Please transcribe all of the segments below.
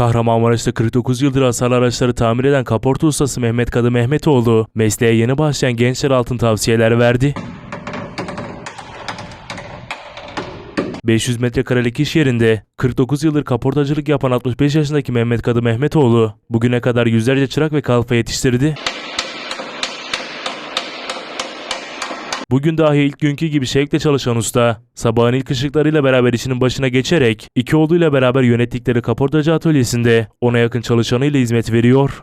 Kahramanmaraş'ta 49 yıldır hasarlı araçları tamir eden kaporta ustası Mehmet Kadı Mehmetoğlu, mesleğe yeni başlayan gençlere altın tavsiyeler verdi. 500 metrekarelik iş yerinde 49 yıldır kaportacılık yapan 65 yaşındaki Mehmet Kadı Mehmetoğlu bugüne kadar yüzlerce çırak ve kalfa yetiştirdi. Bugün dahi ilk günkü gibi şevkle çalışan usta, sabahın ilk ışıklarıyla beraber işinin başına geçerek iki oğluyla beraber yönettikleri kaportacı atölyesinde ona yakın çalışanıyla hizmet veriyor.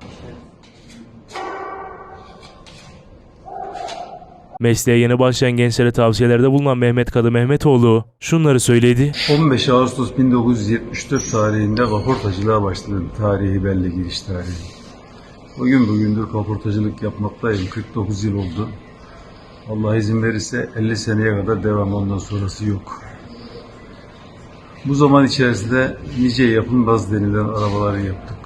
Mesleğe yeni başlayan gençlere tavsiyelerde bulunan Mehmet Kadı Mehmetoğlu şunları söyledi. 15 Ağustos 1974 tarihinde kaportacılığa başladım. Tarihi belli giriş tarihi. Bugün bugündür kaportacılık yapmaktayım. 49 yıl oldu. Allah izin verirse 50 seneye kadar devam ondan sonrası yok. Bu zaman içerisinde nice yapım gaz denilen arabaları yaptık.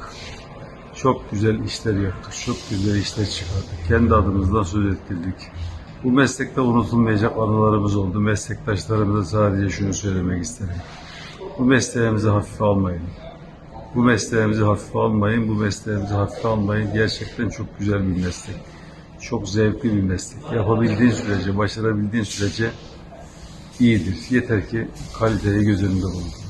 Çok güzel işler yaptık. Çok güzel işler çıkardık. Kendi adımızdan söz ettirdik. Bu meslekte unutulmayacak anılarımız oldu. Meslektaşlarımıza sadece şunu söylemek isterim. Bu mesleğimizi hafife almayın. Bu mesleğimizi hafife almayın. Bu mesleğimizi hafife almayın. Gerçekten çok güzel bir meslek. Çok zevkli bir meslek. Yapabildiğin sürece, başarabildiğin sürece iyidir. Yeter ki kaliteyi göz önünde bulun.